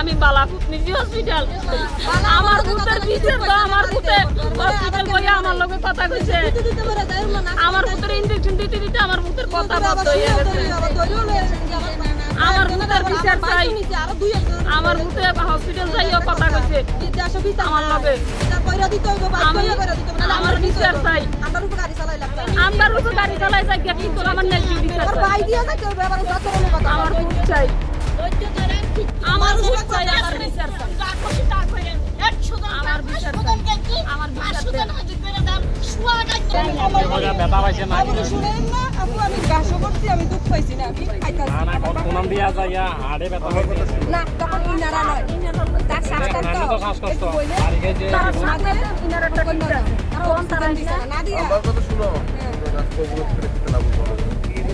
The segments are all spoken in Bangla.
আমি বালাপুত নিজে হসপিটাল আমার ভূতের পিছে তো আমার ভূতে হসপিটাল বইয়া আমার লগে কথা কইছে। আমার ভূতের ইনজেকশন দিতে দিতে আমার ভূতের কথা বন্ধ হয়ে গেছে। আমার ভূতের বিচার চাই। আমার ভূতে হসপিটাল যাইও কথা কইছে। আমার লগে। আমি আমার বিচার চাই। আমার উপর গাড়ি চালাই যাই কিন্তু আমার নেই বিচার আমার চাই। আমার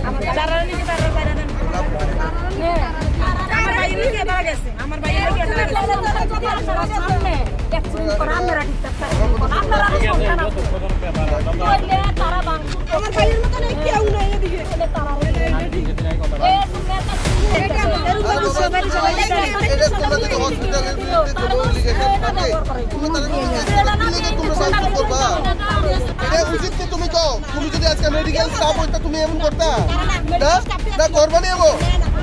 আমার করো আমার বাইরে তুমি কও তুমি যদি আজকে মেডিকেল স্টাফ হইতা তুমি এমন করতা। না না করবা নি এমন?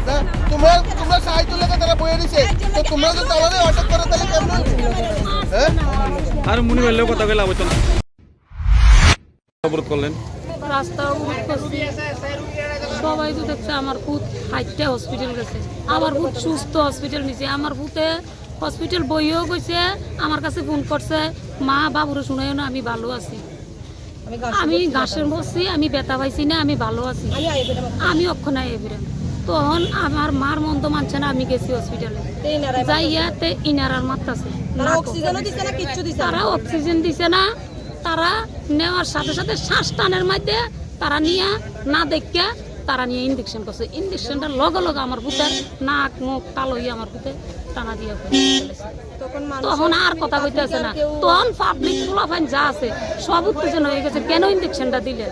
না তোমরা তোমরা সাহায্য লেগে তারা বয়ে দিছে। তো তোমরা যদি তাহলে অটক করে তাহলে কেমন হ্যাঁ? আর মুনি ভাইলেও কথা অবরোধ করলেন। রাস্তা করছি সবাই তো দেখছে আমার ভূত হাইটটা হসপিটাল গেছে। আমার ভূত সুস্থ হসপিটাল নিছে। আমার ভূতে হসপিটাল বইও গেছে আমার কাছে ফোন করছে মা বাবুরে শুনাইও না আমি ভালো আছি। আমি ঘাসের বসছি আমি ব্যথা পাইছি না আমি ভালো আছি। আমি অক্ষণা এবিরে তখন আমার মার মন তো মানছে না আমি গেছি হসপিটালে যাইয়া তে ইনারার মারতাছে তারা অক্সিজেনও দিছে দিছে তারা অক্সিজেন দিছে না তারা নেওয়ার সাথে সাথে শ্বাস টানের মধ্যে তারা নিয়ে না দেখা তারা নিয়ে ইঞ্জেকশন করছে। ইঞ্জেকশনটা লগে লগে আমার পুতে নাক মুখ কালো হয়ে আমার পুতে টানা দিয়ে ফেলেছে। তখন আর কথা কইতেছে না। তখন পাবলিক ফুলাফাইন যা আছে সব উত্তেজনা হয়ে গেছে। কেন ইঞ্জেকশনটা দিলেন?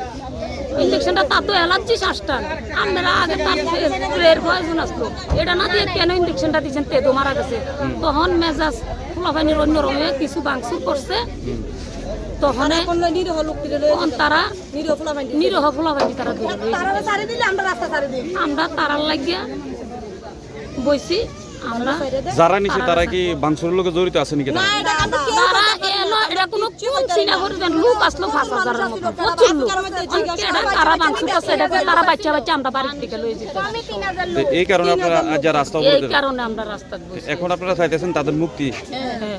ইঞ্জেকশনটা তার তো অ্যালার্জি শ্বাসটা আপনারা আগে তার স্প্রের প্রয়োজন আসতো এটা না দিয়ে কেন ইঞ্জেকশনটা দিচ্ছেন তেদো মারা গেছে। তখন মেজাজ ফুলাফাইনের অন্য রঙে কিছু বাংসুর করছে। তখন কোন নিরহ লোক তখন তারা নিরহ ফুলা ফাইন নিরহ ফুলাফাইনি তারা দূরে তারা সারি দিলে আমরা রাস্তা সারি দিই। আমরা তারার লাগিয়া বইছি আমরা যারা নিছে তারা কি লোকে জড়িত আছে নাকি তারা? এটা তারা এলো এটা কোনো কোন চিনা লোক আসলো পাঁচ হাজারের মতো প্রচুর লোক করছে এটা তারা বাচ্চা বাচ্চা আমরা বাড়ির থেকে লয়ে যেতে এই কারণে আপনারা আজ যা রাস্তা এই কারণে আমরা রাস্তা এখন আপনারা চাইতেছেন তাদের মুক্তি। হ্যাঁ।